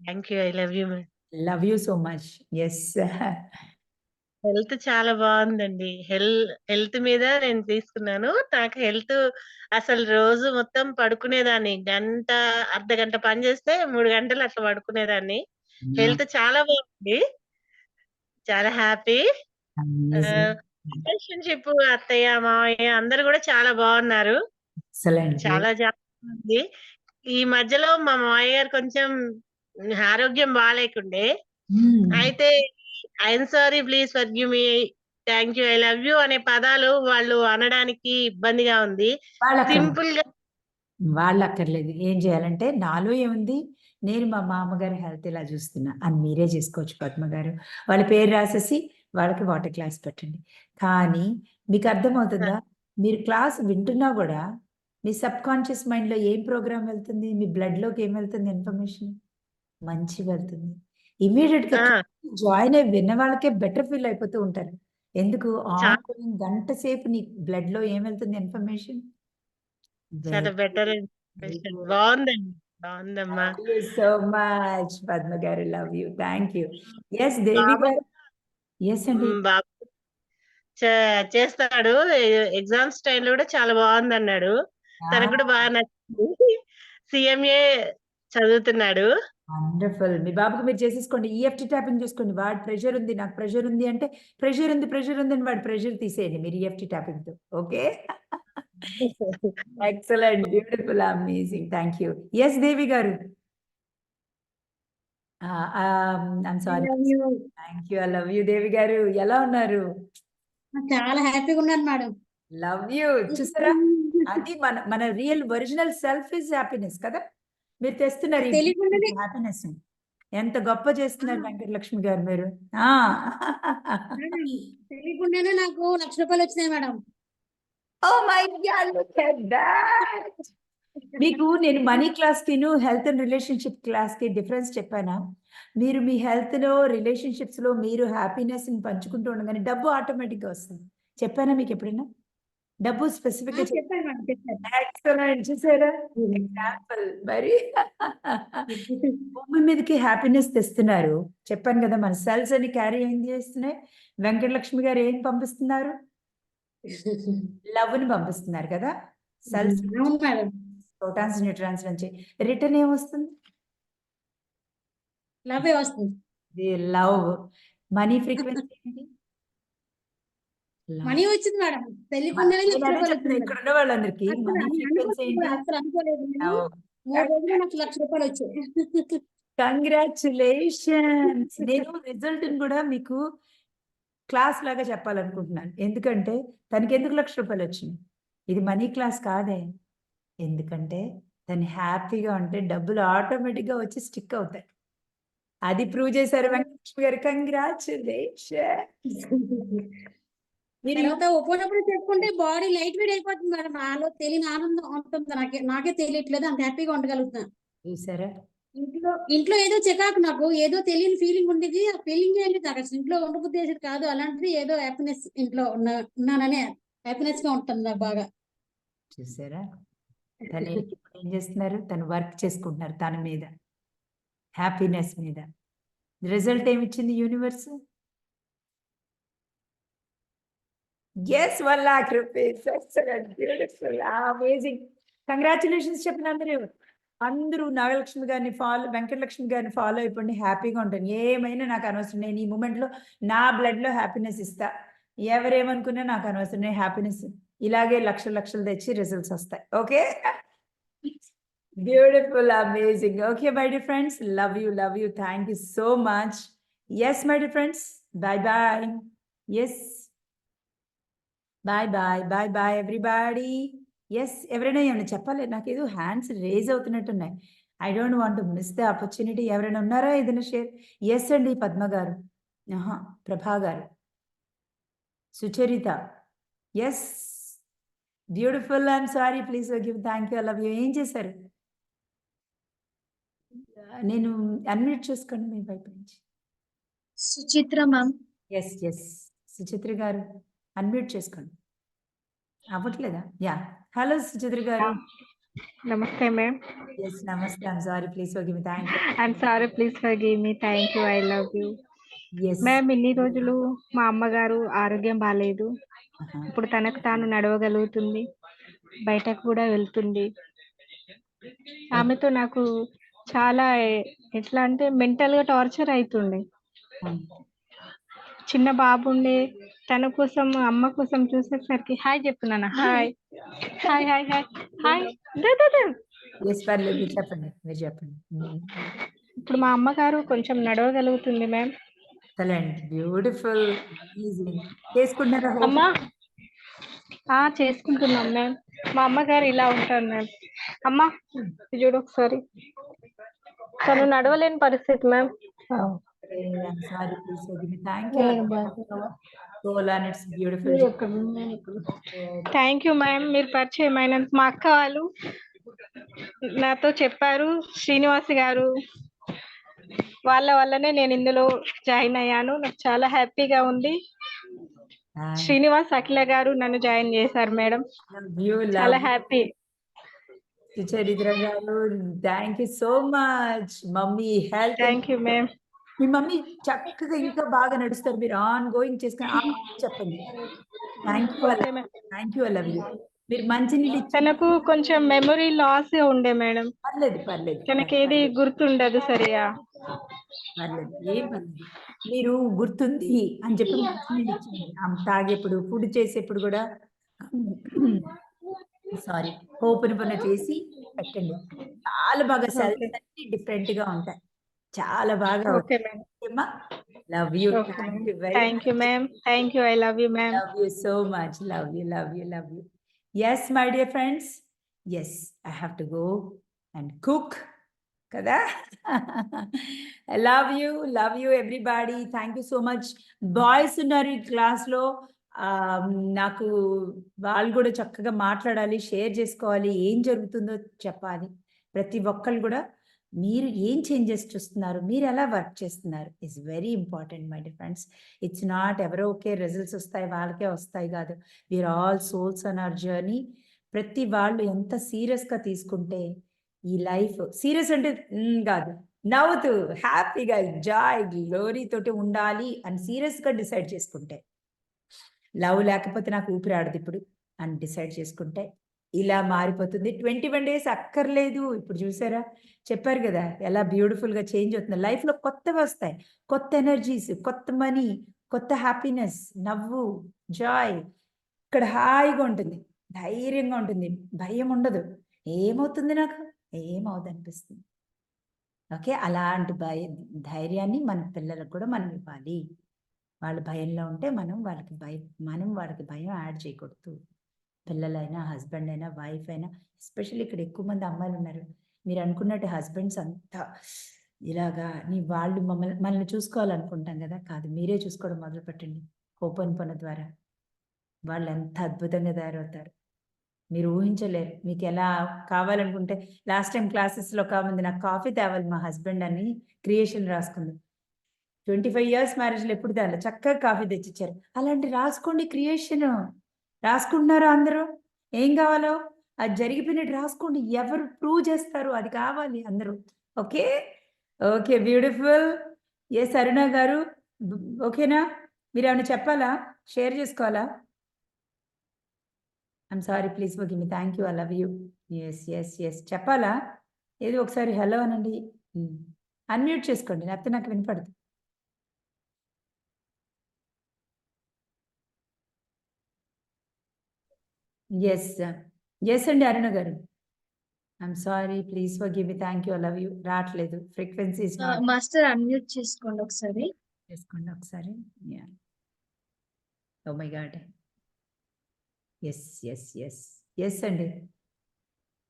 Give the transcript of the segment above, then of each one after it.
Thank you. I love you ma'am. Love you so much. Yes. Health చాలా బావుందండి. హెల్ health మీద నేను తీసుకున్నాను. నాకు హెల్త్ అసలు రోజు మొత్తం పడుకునేదాన్ని. గంట, అర్ధగంట పని చేస్తే 3 గంటలు అట్లా పడుకునేదాన్ని. హెల్త్ చాలా బావుంది. చాలా హ్యాపీ. రిలేషన్‌షిప్ అత్తయ్య, మావయ్య అందరూ గూడా చాలా. ఎక్సలెంట్. చాలా చాలా. ఈ మధ్యలో మా మావయ్య గారు కొంచెం ఆరోగ్యం బాలేకుండే. హ్మ్. అయితే I'm sorry please forgive me. Thank you. I love you అనే పదాలు వాళ్ళు అనడానికి ఇబ్బందిగా ఉంది. వాళ్ళక్కర్లేదు. సింపుల్‌గా వాళ్ళక్కర్లేదు. ఏం చేయాలంటే నాలో ఏముంది? నేను మా మామగారి హెల్త్ ఇలా చూస్తున్నా అని మీరే చేసుకోవచ్చు పద్మ గారు. వాళ్ళ పేరు రాసేసి వాళ్ళకి వాటర్ క్లాస్ పెట్టండి. కానీ మీకు! అర్థమవుతుందా? మీరు క్లాస్ వింటున్నా గూడా మీ సబ్‌కాన్షియస్ మైండ్‌లో ఏం ప్రోగ్రామ్ వెళ్తుంది? మీ బ్లడ్‌లోకి ఏం వెళ్తుంది ఇన్ఫర్మేషన్? మంచి వెళ్తుంది. ఇమ్మీడియేట్‌గా ఆ! జాయిన్ అయ్యి విన్న వాళ్ళకే బెటర్ ఫీల్ అయిపోతూ ఉంటారు. ఎందుకు? గంట సేపు నీ బ్లడ్‌లో ఏం వెళ్తుంది ఇన్ఫర్మేషన్? చాలా better you so much Padma garu. Love you. Thank you. Yes Devi garu. Yes అండి. బాబు చేస్తాడు. ఎగ్జామ్స్ టైమ్‌లో గూడా చాలా బావుందన్నాడు. తనకు కూడా బాగా! నచ్చింది. సీఎంఏ చదువుతున్నాడు. వండర్‌ఫుల్. మీ బాబుకి మీరు చేసేసుకోండి. ఈఎఫ్‌టీ ట్యాపింగ్ చేసుకోండి. వాడు ప్రెషర్ ఉంది. నాకు ప్రెషర్ ఉంది అంటే ప్రెషర్ ఉంది, ప్రెషర్ ఉంది అని వాడి ప్రెషర్ తీసేయండి మీరు EFT ట్యాపింగ్‌తో. Okay. Excellent. Beautiful. Amazing. Thank you. Yes Devi garu. Sorry. Love you. I love you Devi garu. ఎలా ఉన్నారు? చాలా హ్యాపీగా ఉన్నాను మేడం. Love you. చూసారా? అది మన మన real original self is happiness కదా! మీరు తెస్తున్నారు హ్యాపీనెస్‌ని. ఎంత గొప్ప! చేస్తున్నారు వెంకటలక్ష్మి గారు మీరు. తెలియకుండానే నాకు రూ. 1,00,000 వచ్చినాయి madam. Oh my god! Look at that. మీకు నేను మనీ క్లాస్‌కిను, హెల్త్ అండ్ రిలేషన్‌షిప్ క్లాస్‌కి డిఫరెన్స్ చెప్పానా? మీరు మీ హెల్త్‌లో, రిలేషన్‌షిప్స్‌లో మీరు హ్యాపీనెస్‌ని పంచుకుంటూ ఉండగానే డబ్బు ఆటోమేటిక్‌గా వస్తుంది. చెప్పానా మీకెప్పుడైనా? డబ్బు చూసారా? హ్మ్. ఎగ్జాంపుల్ మరి భూమి మీదకి హ్యాపీనెస్ తెస్తున్నారు. చెప్పాను కదా! మన సెల్స్ అన్ని క్యారీ ఏం చేస్తున్నాయి? వెంకటలక్ష్మి గారు ఏం పంపిస్తున్నారు? లవ్‌ని పంపిస్తున్నారు కదా! సెల్స్. ప్రోటాన్స్, న్యూట్రాన్స్ నుంచి రిటర్న్ ఏమొస్తుంది? లవ్వే వస్తుంది. లవ్. మనీ ఫ్రీక్వెన్సీ ఏంటి? మనీ వచ్చింది మేడం. మ తెలియకుండానే రూ. నేను అదే 1,00,000 చెప్తున్నా వచ్చింది ఇక్కడ మేడం. ఉన్న వాళ్ళందరికీ అసలు మనీ అని ఫ్రీక్వెన్సీ అనుకోలేదు ఏంటి? అసలు అనుకోలేదు నేను. ఓహ్! 3 రోజుల్లో నాకు రూ. 1,00,000 వచ్చాయి. కంగ్రాచ్యులేషన్స్. నేను రిజల్ట్‌ని కూడా మీకు క్లాస్ లాగా చెప్పాలనుకుంటున్నాను. ఎందుకంటే తనకెందుకు రూ. 1,00,000 వచ్చినాయి? ఇది మనీ క్లాస్ కాదే. ఎందుకంటే తను హ్యాపీగా ఉంటే డబ్బులు ఆటోమేటిక్‌గా వచ్చి స్టిక్ అవుతాయి. అది ప్రూవ్ చేశారు వెంకటలక్ష్మి గారు. కంగ్రాచ్యులేషన్స్. మీరు తర్వాత ఒప్పుకున్నప్పుడు చెప్పుకుంటే బాడీ లైట్ వెయిట్ అయిపోతుంది మేడం. నాలో తెలియని ఆనందం ఉంటుంది. నాకే నాకే తెలియట్లేదు. అంత హ్యాపీగా ఉండగలుగుతున్నా. చూసారా? ఇంట్లో ఇంట్లో ఏదో చికాకు నాకు. ఏదో తెలియని ఫీలింగ్ ఉండేది. ఆ ఫీలింగే లేదు నాకు. అసలు ఇంట్లో ఉండబుద్ధి చేసేది కాదు. అలాంటిది ఏదో హ్యాపీనెస్ ఇంట్లో ఉన్న ఉన్నాననే హ్యాపీనెస్‌గా ఉంటుంది నాకు బాగా. చూసారా? తను ఏం చేస్తున్నారు? తను వర్క్ చేసుకుంటున్నారు తన మీద. హ్యాపీనెస్ మీద. Result ఏమిచ్చింది universe? Yes. 1,00,000 rupees. Excellent. Beautiful. Amazing. Congratulations చెప్పిన అందరూ. అందరూ నాగలక్ష్మి గారిని ఫాలో వెంకటలక్ష్మి గారిని ఫాలో అయిపోండి. హ్యాపీగా ఉంటాను. ఏమైనా నాకు అనవసరం. నేను ఈ మూమెంట్లో నా బ్లడ్‌లో హ్యాపీనెస్ ఇస్తా. ఎవరేమనుకున్నా నాకు అనవసరం. నేను హ్యాపీనెస్ ఇలాగే లక్షలు లక్షలు తెచ్చి రిజల్ట్స్ వస్తాయి. Okay. Beautiful. Amazing. Okay my dear friends. Love you. Love you. Thank you so much. Yes my dear friends. Bye bye. Yes bye bye. Bye bye everybody. Yes. ఎవరైనా ఏమైనా చెప్పాలి? నాకేదో hands raise అవుతున్నట్టున్నాయి. I don't want miss the opportunity. ఎవరైనా ఉన్నారా? ఏదైనా share yes అండి పద్మ గారు. ఆహా! Prabha garu. Sucharita. Yes. Beautiful. I'm sorry. Please forgive. Thank you. Love you. ఏం చేశారు? నేను అన్‌మ్యూట్ చేసుకోండి మీ వైపు నుంచి. Suchitra ma'am. Yes. Yes. Suchitra garu unmute చేసుకోండి. అవ్వట్లేదా? Yeah! Hello Suchitra garu. Namaste, ma'am. Yes నమస్తే I'm sorry please forgive me thank you I'm sorry, please forgive me. Thank you. I love you. Yes ma'am ఇన్ని రోజులు మా అమ్మగారు ఆరోగ్యం బాగాలేదు ఇప్పుడు తనకు తాను నడవగలుగుతుంది బయటకు కూడా వెళ్తుంది ఆమెతో నాకు చాలా ఎట్లా అంటే mental గా టార్చర్ అవుతుండే చిన్న బాబు ఉండే తన కోసం అమ్మ కోసం చూసేసరికి హాయ్ చెప్తున్నాను hi. Hi hi hi. Hi. చెప్పండి మీరు చెప్పండి. ఇప్పుడు మా అమ్మగారు కొంచెం నడవగలుగుతుంది మ్యామ్ బ్యూటిఫుల్ చేసుకుంటారా? అమ్మా. ఆ చేసుకుంటున్నాం మ్యామ్ మా అమ్మగారు ఇలా ఉంటారు మ్యామ్ అమ్మా చూడు ఒకసారి. తను నడవలేని పరిస్థితి ma'am I'm sorry, please forgive me. Thank you. Soul and it's beautiful. Thank you ma'am మీరు పరిచయం అయినందుకు మా అక్క వాళ్ళు నాతో చెప్పారు. శ్రీనివాస్ గారు వాళ్ళ వల్లనే నేను ఇందులో జాయిన్ అయ్యాను. నాకు చాలా హ్యాపీగా ఉంది. శ్రీనివాస్ అఖిల గారు నన్ను జాయిన్ చేశారు మేడం చాలా love happy Sucharitra garu thank you so much mummy health thank you ma'am me mummy చక్కగా ఇంకా బాగా నడుస్తారు. మీరు ఆన్ గోయింగ్ చేసుకుని చెప్పండి. Thank you thank you love you మీరు మంచి నీళ్ళు తనకు కొంచెం మెమరీ లాస్ ఉండే మేడం. పర్లేదు పర్లేదు. తనకి ఏది గుర్తుండదు సరిగా. పర్లేదు ఏం పర్లేదు. మీరు గుర్తుంది అని చెప్పి ఆమె తాగేప్పుడు ఫుడ్ చేసేప్పుడు కూడా సారీ ఓపెన్ పన చేసి పెట్టండి. చాలా బాగా సెల్స్ అన్ని డిఫరెంట్గా ఉంటాయి. చాలా బాగా okay ma'am love you thank you thank you ma'am thank you I love you ma'am you so much love you love you love you yes my dear friends yes i have to go and cook kada i love you love you everybody thank you so much boys ఉన్నారు ఈ క్లాస్లో నాకు వాళ్ళు కూడా చక్కగా మాట్లాడాలి share చేసుకోవాలి ఏం జరుగుతుందో చెప్పాలి ప్రతి ఒక్కళ్ళు కూడా మీరు ఏం చేంజెస్ చూస్తున్నారు? మీరు ఎలా వర్క్ చేస్తున్నారు? Is very important my dear friends it's not ఎవరో ఓకే రిజల్ట్స్ వస్తాయి వాళ్ళకే వస్తాయి కాదు. We are all souls on our journey ప్రతి వాళ్ళు ఎంత సీరియస్గా తీసుకుంటే ఈ లైఫ్ సీరియస్ అంటే కాదు. నవ్వుతూ హ్యాపీగా జాయ్ గ్లోరీ తోటి ఉండాలి అని సీరియస్గా డిసైడ్ చేసుకుంటే. లవ్ లేకపోతే నాకు ఊపిరాడదు ఇప్పుడు అని డిసైడ్ చేసుకుంటే ఇలా మారిపోతుంది. ట్వంటీ వన్ డేస్ అక్కర్లేదు. ఇప్పుడు చూసారా? చెప్పారు కదా ఎలా బ్యూటిఫుల్గా చేంజ్ అవుతుంది. లైఫ్లో కొత్తవి వస్తాయి. కొత్త ఎనర్జీస్ కొత్త మనీ కొత్త హ్యాపీనెస్ నవ్వు జాయ్. ఇక్కడ హాయిగా ఉంటుంది. ధైర్యంగా ఉంటుంది. భయం ఉండదు. ఏమవుతుంది నాకు? ఏమవుతుంది అనిపిస్తుంది ఓకే? అలాంటి భయ ధైర్యాన్ని మన పిల్లలకు కూడా మనం ఇవ్వాలి. వాళ్ళు భయంలో ఉంటే మనం వాళ్ళకి భయం మనం వాళ్ళకి భయం యాడ్ చేయకూడదు. పిల్లలైనా హస్బెండ్ అయినా వైఫ్ అయినా ఎస్పెషల్లీ ఇక్కడ ఎక్కువ మంది అమ్మాయిలు ఉన్నారు మీరు అనుకున్నట్టు హస్బెండ్స్ అంతా ఇలాగా నీ వాళ్ళు మమ్మల్ని మనల్ని చూసుకోవాలనుకుంటాం కదా? కాదు మీరే చూసుకోవడం మొదలు పెట్టండి ఓపెన్ పని ద్వారా. వాళ్ళు ఎంత అద్భుతంగా తయారవుతారు. మీరు ఊహించలేరు. మీకు ఎలా కావాలనుకుంటే లాస్ట్ టైం క్లాసెస్లో కామంది నాకు కాఫీ తేవాలి మా హస్బెండ్ అని క్రియేషన్ రాసుకుంది. ట్వంటీ ఫైవ్ ఇయర్స్ మ్యారేజ్లో ఎప్పుడు తేవాలి చక్కగా కాఫీ తెచ్చిచ్చారు. అలాంటి రాసుకోండి క్రియేషన్ రాసుకుంటున్నారా అందరూ? ఏం కావాలో? అది జరిగిపోయినట్టు రాసుకోండి. ఎవరు ప్రూవ్ చేస్తారు? అది కావాలి అందరూ. Okay? Okay beautiful yes Aruna garu? ఓకేనా? మీరు ఏమైనా చెప్పాలా? షేర్ చేసుకోవాలా? I'm sorry please okay me thank you I love you yes yes yes చెప్పాలా? ఏది ఒకసారి హలో అనండి. అన్మ్యూట్ చేసుకోండి. లేకపోతే నాకు వినపడదు. ఎస్ ఎస్ అండి Aruna garu. I'm sorry please forgive thank you love you రావట్లేదు. ఫ్రీక్వెన్సీస్ మాస్టర్ అన్మ్యూట్ చేసుకోండి ఒకసారి. చేసుకోండి ఒకసారి. ఓ my god yes yes yes yes అండి.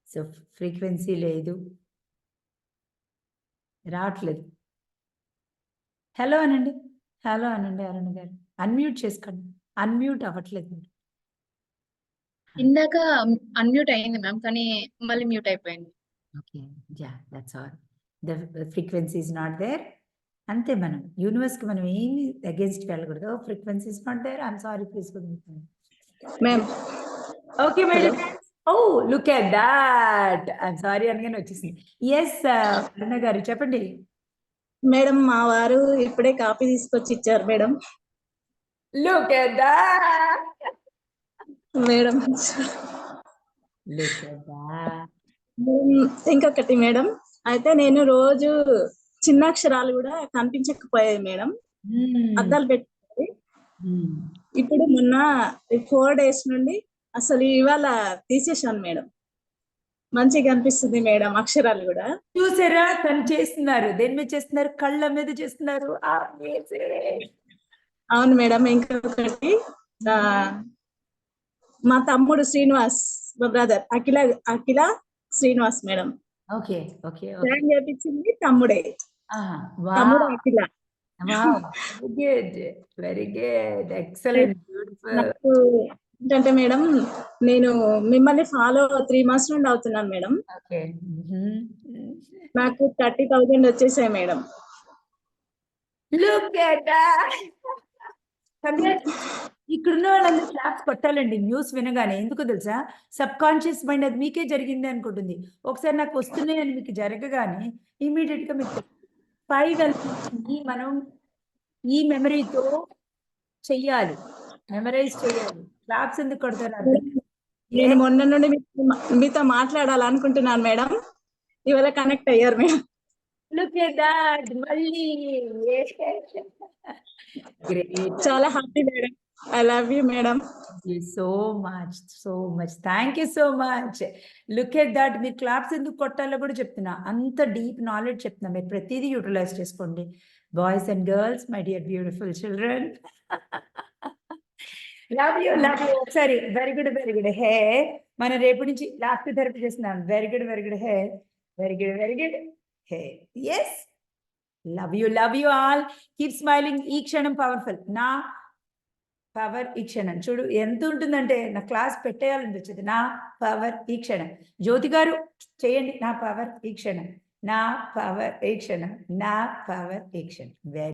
సో ఫ్రీక్వెన్సీ లేదు. రావట్లేదు. హలో అనండి. హలో అనండి అరుణ్ గారు. అన్మ్యూట్ చేసుకోండి. అన్మ్యూట్ అవ్వట్లేదు మీరు. ఇందాక అన్మ్యూట్ అయింది మ్యామ్ కానీ మళ్ళీ మ్యూట్ అయిపోయింది. Okay yeah that's all the frequency is not there అంతే మనం యూనివర్స్కి మనం ఏమి అగేన్స్ట్ వెళ్ళకూడదు. Frequency is not there I'm sorry please ma'am okay madam oh look at that I'm sorry అనగానే వచ్చేసింది. ఎస్ అరుణ గారు చెప్పండి. మేడం మా వారు ఇప్పుడే కాపీ తీసుకొచ్చి ఇచ్చారు madam. Look at that madam. ఇంకొకటి మేడం. అయితే నేను రోజు చిన్న అక్షరాలు కూడా కనిపించకపోయాయి మేడం. అద్దాలు పెట్టి ఇప్పుడు మొన్న ఫోర్ డేస్ నుండి అసలు ఇవాళ తీసేశాను మేడం. మంచిగా కనిపిస్తుంది మేడం అక్షరాలు కూడా. చూసారా? తను చేస్తున్నారు. దేని మీద చేస్తున్నారు? కళ్ళ మీద చేస్తున్నారు. అవును మేడం ఇంకొకటి మా తమ్ముడు శ్రీనివాస్ మా brother Akhila Akhila Srinivas madam okay okay join చేపించింది తమ్ముడే తమ్ముడు. అఖిల excellent, beautiful. నాకు ఏంటంటే మేడం నేను మిమ్మల్ని ఫాలో త్రీ మంత్స్ నుండి అవుతున్నాను మేడం. నాకు థర్టీ థౌజండ్ వచ్చేసాయి మేడం Look at that. ఇక్కడున్న వాళ్ళందరూ క్లాప్స్ కొట్టాలండి. న్యూస్ వినగానే. ఎందుకు తెలుసా? సబ్ కాన్షియస్ మైండ్ అది మీకే జరిగింది అనుకుంటుంది. ఒకసారి నాకు వస్తున్నాయని మీకు జరగగానే ఇమీడియట్గా మీకు ఫైవ్ అనిపించింది మనం ఈ మెమరీతో చెయ్యాలి. మెమరైజ్ చేయాలి క్లాప్స్ ఎందుకు కొడతారు. నేను మొన్న నుండి మీతో- మాట్లాడాలనుకుంటున్నాను మేడం. ఇవాళ కనెక్ట్ అయ్యారు మేడం. లుక్ ఎట్ దట్ మళ్ళీ చాలా happy madam I love you madam so much so much thank you so much look at at మీరు క్లాప్స్ ఎందుకు కొట్టాలో కూడా చెప్తున్నా. అంత డీప్ నాలెడ్జ్ చెప్తున్నా. మీరు ప్రతిదీ యూటిలైజ్ చేసుకోండి. Boys and girls my dear beautiful children love you love you ఒకసారి very good very good hey మనం రేపు నుంచి లాస్ట్ థెరపీ చేస్తున్నాం. Very good very good hey very good very good hey yes love you love you all keep smiling ఈ క్షణం powerful నా power ఈ క్షణం. చూడు ఎంత ఉంటుందంటే నా క్లాస్ పెట్టేయాలనిపించింది నా పవర్ ఈ క్షణం. జ్యోతి గారు చేయండి. నా పవర్ ఈ క్షణం. నా పవర్ ఈ క్షణం. నా పవర్ ఈ క్షణం. వెరీ